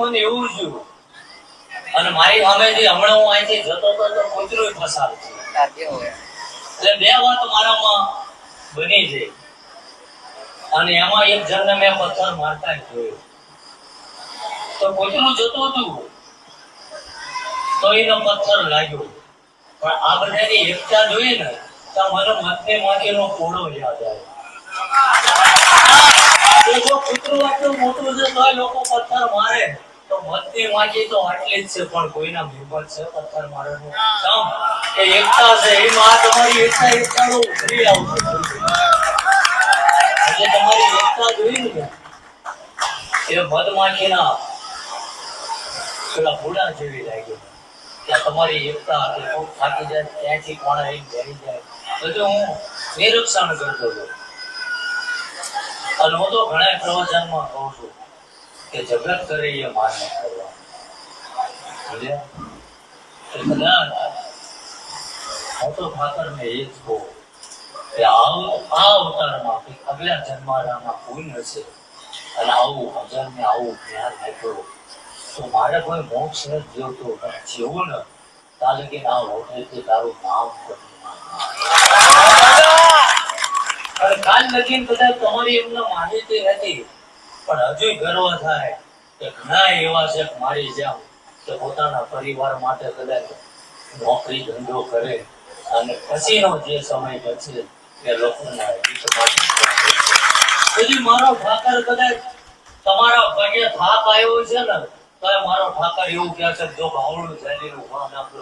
મને એવું થયું. અને મારી સામેથી હમણાં હું અહીંથી જતો હતો તો કૂતરું પસાર થયું. એટલે બે વાત મારામાં બની છે. અને એમાં એક જણને મેં પથ્થર મારતા જોયો. તો કૂતરું જતું હતું. તો એનો પથ્થર લાગ્યો. પણ આ બધાની એકતા જોઈએ ને તો મને મતને માટેનો કોડો યાદ આવ્યો જો કૂતરું આટલું મોટું છે તોય લોકો પથ્થર મારે. એકતા તમારી એકતા થાકી જાય ત્યાંથી કોણ આવી જાય. બધું હું નિરીક્ષણ કરતો હતો. અને હું તો ઘણા પ્રવચનમાં કહું છું. કે જગત કરે એ માન્ય કરવા સમજ્યા? એટલે કદાચ હું તો ઠાકરને એ જ કહું કે આ અવતારમાં કે આગલા જન્મારામાં પુણ્ય છે અને આવું ભજન ને આવું જ્ઞાન નીકળો તો મારે કોઈ મોક્ષ જોતો પણ જેવું ને ત્યાં લગીને આ હોટેલથી તારું નામ કરી કાલ લગીને બધા તમારી એમને માહિતી નથી. પણ હજુ ગર્વ થાય કે ઘણા એવા છે મારી જેમ કે પોતાના પરિવાર માટે કદાચ નોકરી ધંધો કરે અને પછીનો જે સમય બચે એ લોકોના હિત મારો ઠાકર કદાચ તમારા પગે થાક આવ્યો છે ને તો મારો ઠાકર એવું કહે છે જો ભાવડું ચાલીનું વાહ ના તો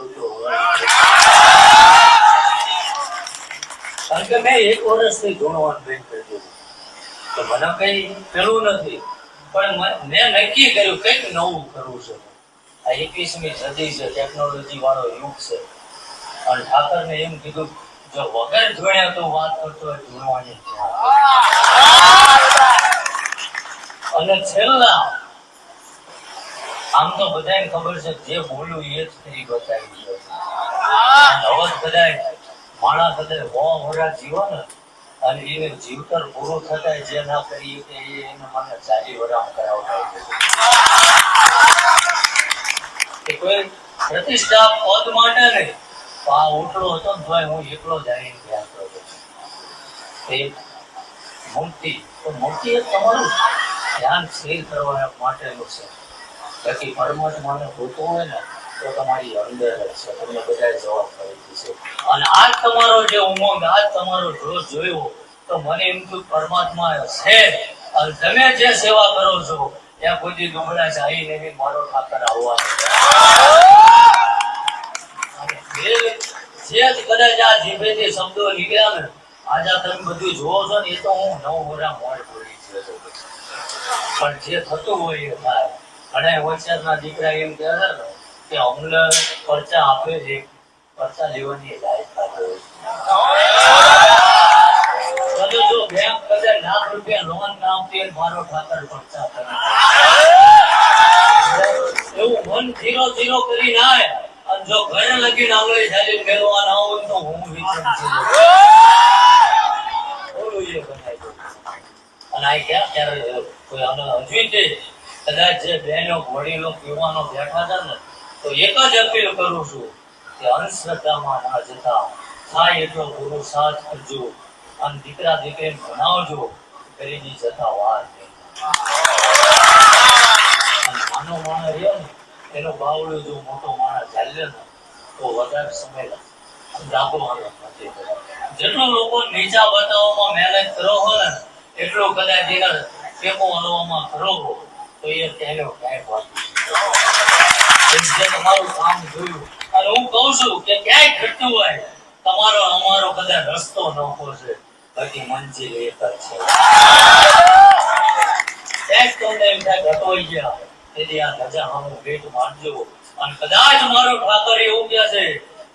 કારણ કે મેં એક વર્ષથી ધૂણવાનું બેન કરી દીધું. તો મને કઈ પેલું નથી. પણ મેં નક્કી કર્યું કંઈક નવું કરવું છે. આ એકવીસમી સદી છે ટેકનોલોજી વાળો યુગ છે. અને ઠાકરને એમ કીધું, જો વગર ધોયા તો વાત કરતો હોય ધોવાની અને છેલ્લા, આમ તો બધાને ખબર છે જે બોલ્યું એ જ કરી બતાવી ગયો હવે બધા માણસ બધા વો વર્ષ જીવો ને અને એને જીવતર પૂરું થતા જે ના કરીએ કે એને મને ચાલી વરામ કરાવતા કે કોઈ પ્રતિષ્ઠા પદ માટે નહીં આ ઓટલો હતો ને તોય હું એકલો જ આવીને બેસતો છું એ મુક્તિ તો મુક્તિ એ તમારું ધ્યાન સ્થિર કરવા માટેનું છે. બાકી પરમાત્માને હોતું હોય ને અને આ તમારો જે ઉમંગ આ તમારો જોશ જોયો, તો મને એમ થયું પરમાત્મા છે અને તમે જે સેવા કરો છો, ત્યાં કોઈ ગમડા જાય નહીં મારો ઠાકર આવવા જે કદાચ આ જીભેથી શબ્દો નીકળ્યા ને, આજે તમે બધું જોવો છો ને, એ તો હું નવ વરા મોડ બોલી પણ જે થતું હોય એ થાય. અને વચ્ચેના દીકરા એમ કહે છે ને કે અમને પરચા આપે છે પરચા લેવાની બેંક કદાચ લાખ રૂપિયા લોન ના આપતી મારો ઠાકર પરચા કરે એવું ધીરો ધીરો કરી નાય અને જો ઘરે લગીને આંગળી ચાલી મેળવા ના હોય તો હું. અને આ ક્યાં ત્યારે કોઈ આનો હજુ તે કદાચ જે બહેનો, વડીલો યુવાનો બેઠા હતા ને તો એક જ અપીલ કરું છું કે અંધશ્રદ્ધામાં ના જતા. થાય એટલો ગુરુ સાથ કરજો અને દીકરા દીકરી ભણાવજો. ગરીબી જતા વાર નાનો માણસ રહ્યો ને, એનો બાવળો જો મોટો માણસ ચાલ્યો ને, તો વધારે સમય લાગો. નથી જેટલો લોકો નીચા બતાવવામાં મહેનત કરો હો ને, એટલો કદાચ એના ટેકો હલવામાં કરો તો એ કહેલો કાંઈ વાત અને કદાચ રસ્તો ઠાકર એવું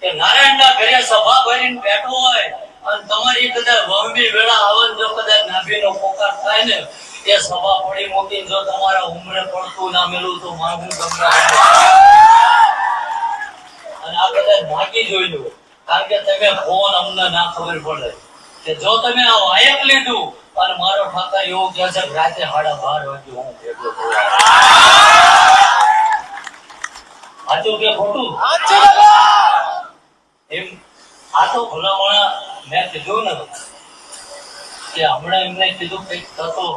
કે નારાયણના ઘરે સભા ભરીને બેઠો હોય, અને તમારી કદાચ વહમી વેળા આવન જો કદાચ નાભીનો પોકાર થાય ને એ સભા પડી મૂકી જો તમારા ઉમરે પડતું ના મેલું તો માગું ગમરા અને આ કદાચ ભાગી જોઈ લો કારણ કે તમે ફોન અમને ના ખબર પડે. કે જો તમે આ વાયક લીધું અને મારો ઠાકર એવો કહે છે કે રાતે સાડા બાર વાગે હું ભેગો સાચું કે ખોટું? એમ આ તો ભલામણા મેં કીધું ને કે હમણાં એમને કીધું કંઈક થતો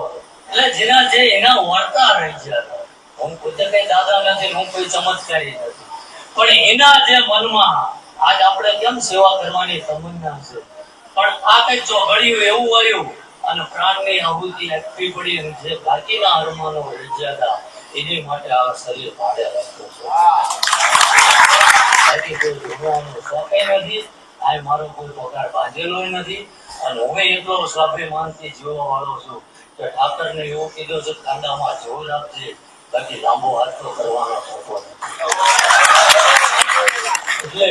એટલે જેના જે એના વર્તા રહી ગયા હું પોતે કઈ દાદા નથી, હું કોઈ ચમત્કારી નથી. પણ એના જે મનમાં આજ આપણે કેમ સેવા કરવાની તમન્ના છે? પણ આ કઈ ચોઘડિયું એવું આવ્યું અને પ્રાણની આહુતિ આપવી પડી જે બાકીના અરમાનો ગયા એની માટે આ શરીર ભાડે રાખ્યું છે. બાકી કોઈ જોડવાનો શોખે નથી આ મારો કોઈ પગાર ભાજેલો નથી, અને હું એટલો સ્વાભિમાનથી જીવવા વાળો છું કે ઠાકરને એવું કીધું છે કાંડામાં જોર આપજે બાકી લાંબો હાથો કરવાનો થતો એટલે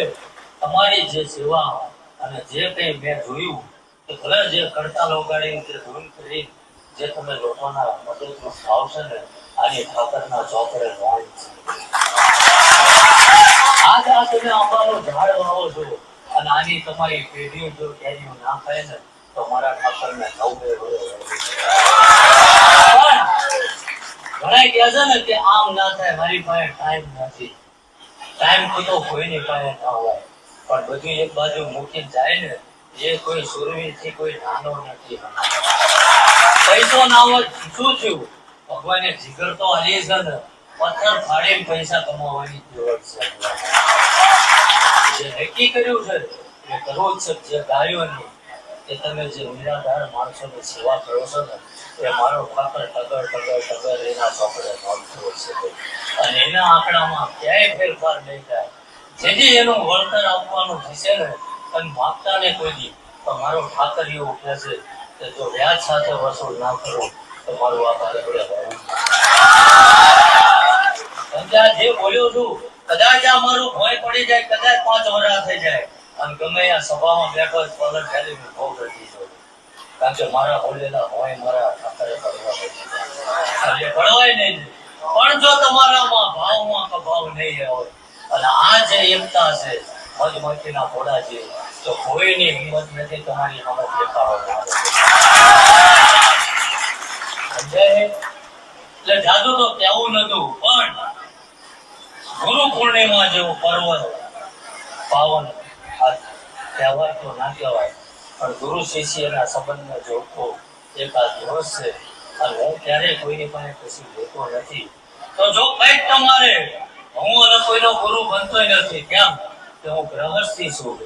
તમારી જે સેવા અને જે કંઈ મેં જોયું કે ભલે જે કરતા લોગાડીને જે ધૂન કરી, જે તમે લોકોના મદદરૂપ થાવ છે ને, આની ઠાકરના ચોપડે નોંધ છે. આજ આ તમે આંબાનું ઝાડ વાવો છો અને આની તમારી પેઢીઓ જો કેરીઓ ના ખાય ને, તો મારા ઠાકરને નવ બે ઘણા કહે છે ને કે આમ ના થાય, મારી પાસે ટાઈમ નથી. ટાઈમ તો કોઈની પાસે ના હોય. પણ બધું એક બાજુ મૂકી જાય ને, જે કોઈ સુરવીરથી કોઈ નાનો નથી. પૈસો ના હોય શું થયું? ભગવાને જીગર તો હરી છે ને, પથ્થર ફાડીને પૈસા કમાવાની જરૂર છે. જે નક્કી કર્યું છે એ કરવું જ છે જે ગાયોની. કે તમે જે નિરાધાર માણસોની સેવા કરો છો ને, એ મારો ઠાકર ટગર ટગર ટગર એના ચોપડે નોંધતો છે અને એના આંકડામાં ક્યાંય ફેરફાર નહીં થાય. જેથી એનું વળતર આપવાનું થશે ને, અને માગતા ને કોઈ દી. તો મારો ઠાકર એવું કહે છે કે જો વ્યાજ સાથે વસૂલ ના કરો, તો મારું આ ભારે પડે જે બોલ્યો છું, કદાચ આ મારું ભય પડી જાય, કદાચ પાંચ વરા થઈ જાય. અને ગમે સભામાં એટલે ભાવમાં કોઈની હિંમત નથી તમારી એટલે જાદુ તો કેવું નતું પણ ગુરુ પૂર્ણિમા જેવું પર્વ પાવન તહેવાર તો ના કહેવાય. પણ ગુરુ શિષ્યના સંબંધને જોડતો એક આ દિવસ છે, અને હું ક્યારેય કોઈની પાસે કશું લેતો નથી. તો જો કંઈક તમારે, હું અને કોઈનો ગુરુ બનતોય નથી. કેમ? કે હું ગ્રહસ્થી છું.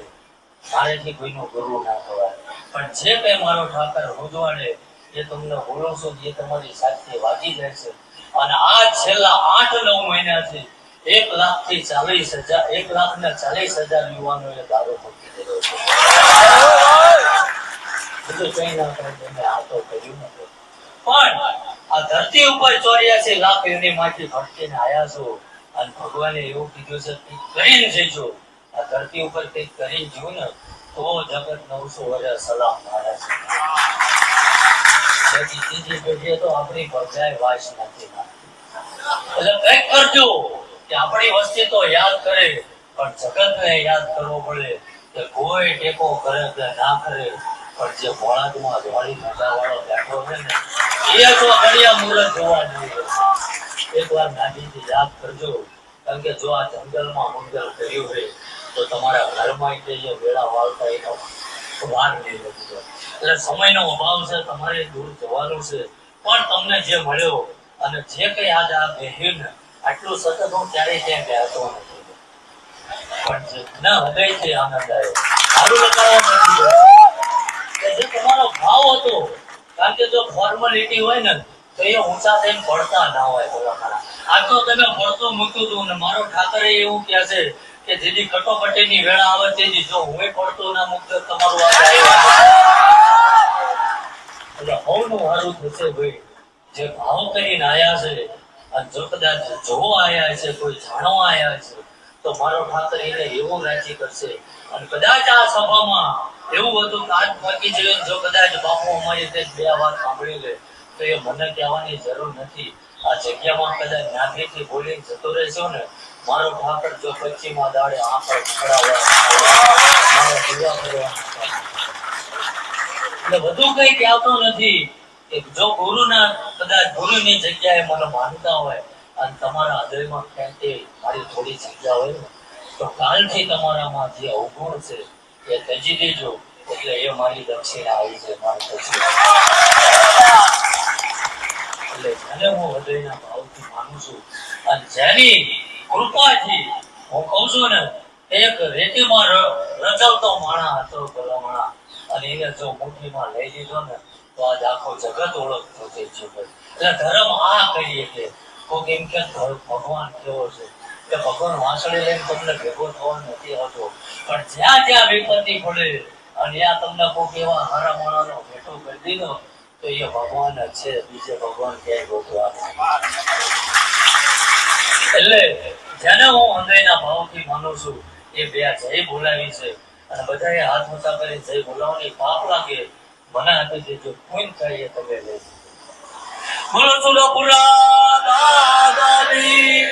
મારેથી કોઈનો ગુરુ ના થવાય પણ જે કંઈ મારો ઠાકર હોજવાડે એ તમને બોલો છો, એ તમારી સાથે વાગી જાય છે. અને આ છેલ્લા આઠ નવ મહિનાથી એક લાખથી ચાલીસ હજાર, એક લાખ ને ચાલીસ હજાર યુવાનોએ દારૂ મૂકી છે. કે કરીને આ ધરતી ઉપર કંઈક કરીને જીવું ને, તો જગત નવસો વર્ષ સલામ મારે છે. આપણી પ્રજાએ વાસ નથી. એટલે કંઈક કરજો. કે આપણી વસ્તી તો યાદ કરે, પણ જગતને યાદ કરવો પડે કે કોઈ ટેકો કરે કે ના કરે. પણ જે ભોળાદમાં ધોળી મજા વાળો બેઠો છે ને, એ તો ઘડિયા મુહૂર્ત જોવા જોઈએ એકવાર નાનીજી યાદ કરજો, કારણ કે જો આ જંગલમાં મંગલ કર્યું હોય તો તમારા ઘરમાં જે વેળા વાળતા એનો વાર નહીં લાગતો. એટલે સમયનો અભાવ છે, તમારે દૂર જવાનું છે. પણ તમને જે મળ્યો, અને જે કંઈ આજ આ બેહીન આટલું સતત હું ક્યારેય ત્યાં કહેતો નથી પણ ના હૃદયથી આનંદ આવ્યો મારું લગાવવા નથી જે તમારો ભાવ હતો, કારણ કે જો ફોર્માલિટી હોય ને, તો એ ઊંચા થઈને પડતા ના હોય ભલામણા. આ તો તમે પડતો મૂક્યું હતું ને મારો ઠાકરે એવું કહે છે કે જેથી કટોકટીની વેળા આવે તેથી જો હું પડતો ના મૂકતો તમારું આ એટલે હવનું હારું થશે ભાઈ. જે ભાવ કરીને આયા છે જો કદાચ જોવા આવ્યા છે કોઈ જાણવા આવ્યા છે તો મારો ઠાકર એને એવો રાજી કરશે. અને કદાચ આ સભામાં એવું હતું કે આજ બાકી જોઈને જો કદાચ બાપુ અમારી તે બે વાત સાંભળી લે, તો એ મને કહેવાની જરૂર નથી. આ જગ્યામાં કદાચ જ્ઞાતિથી બોલીને જતો રહેશો ને, મારો ઠાકર જો પશ્ચિમમાં દાડે આંખો એટલે વધુ કઈ કહેતો નથી કે જો ગુરુના કદાચ ગુરુની જગ્યાએ મને માનતા હોય, અને તમારા હૃદયમાં ક્યાંક મારી થોડી જગ્યા હોય ને, તો કાલથી તમારામાં જે અવગુણ છે, એ તજી દેજો, એટલે એ મારી દક્ષિણા આવી છે મારી દક્ષિણા એટલે જેને હું હૃદયના ભાવથી માનું છું, અને જેની કૃપાથી હું કહું છું ને, એક રેતીમાં ર- રચવતો માણા હતો ભલામણા અને એને જો મુઠ્ઠીમાં લઈ લીધો ને તો આજ આખો જગત ઓળખતો થઈ ગયો એટલે ધર્મ આ કહીએ કે કોઈક એમ કે ભગવાન કેવો છે? કે ભગવાન વાંસળી લઈને તમને ભેગો થવા નથી આવતો પણ જ્યાં જ્યાં વિપત્તિ પડે અને ત્યાં તમને કોઈક એવા હારા ભેટો કરી દીધો, તો એ ભગવાન જ છે. બીજે ભગવાન ક્યાંય ગોતવા એટલે જેને હું હૃદયના ભાવથી માનું છું, એ બે જય બોલાવી છે. અને બધાએ હાથ ઊંચા કરી જય બોલાવવાની પાપ લાગે mana ada dia tu poin saya terbebas. Mula sudah pula dari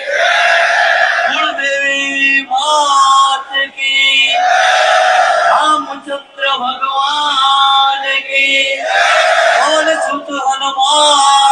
Gurdevi Mat ki Ramchandra Bhagawan ki और छुत हनुमान